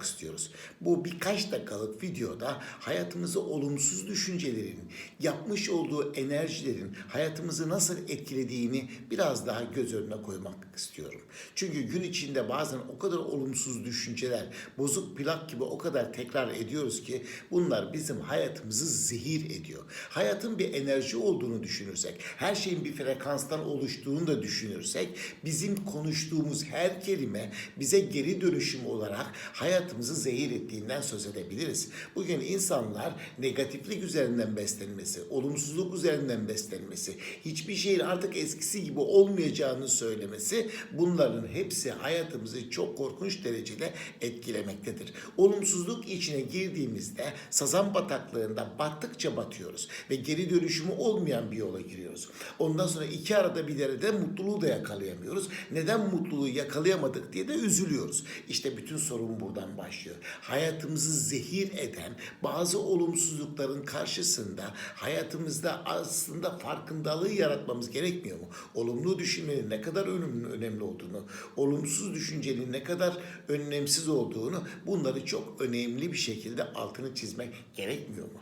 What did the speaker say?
konuşmak istiyoruz. Bu birkaç dakikalık videoda hayatımızı olumsuz düşüncelerin, yapmış olduğu enerjilerin hayatımızı nasıl etkilediğini biraz daha göz önüne koymak istiyorum. Çünkü gün içinde bazen o kadar olumsuz düşünceler, bozuk plak gibi o kadar tekrar ediyoruz ki bunlar bizim hayatımızı zehir ediyor. Hayatın bir enerji olduğunu düşünürsek, her şeyin bir frekanstan oluştuğunu da düşünürsek, bizim konuştuğumuz her kelime bize geri dönüşüm olarak hayatımızı zehir ettiğinden söz edebiliriz. Bugün insanlar negatiflik üzerinden beslenmesi, olumsuzluk üzerinden beslenmesi, hiçbir şeyin artık eskisi gibi olmayacağını söylemesi bunların hepsi hayatımızı çok korkunç derecede etkilemektedir. Olumsuzluk içine girdiğimizde sazan bataklığında battıkça batıyoruz ve geri dönüşümü olmayan bir yola giriyoruz. Ondan sonra iki arada bir derede mutluluğu da yakalayamıyoruz. Neden mutluluğu yakalayamadık diye de üzülüyoruz. İşte bütün sorun buradan başlıyor. Hayatımızı zehir eden bazı olumsuzlukların karşısında hayatımızda aslında farkındalığı yaratmamız gerekmiyor mu? Olumlu düşünmenin ne kadar önemli, olduğunu, olumsuz düşüncenin ne kadar önemsiz olduğunu bunları çok önemli bir şekilde altını çizmek gerekmiyor mu?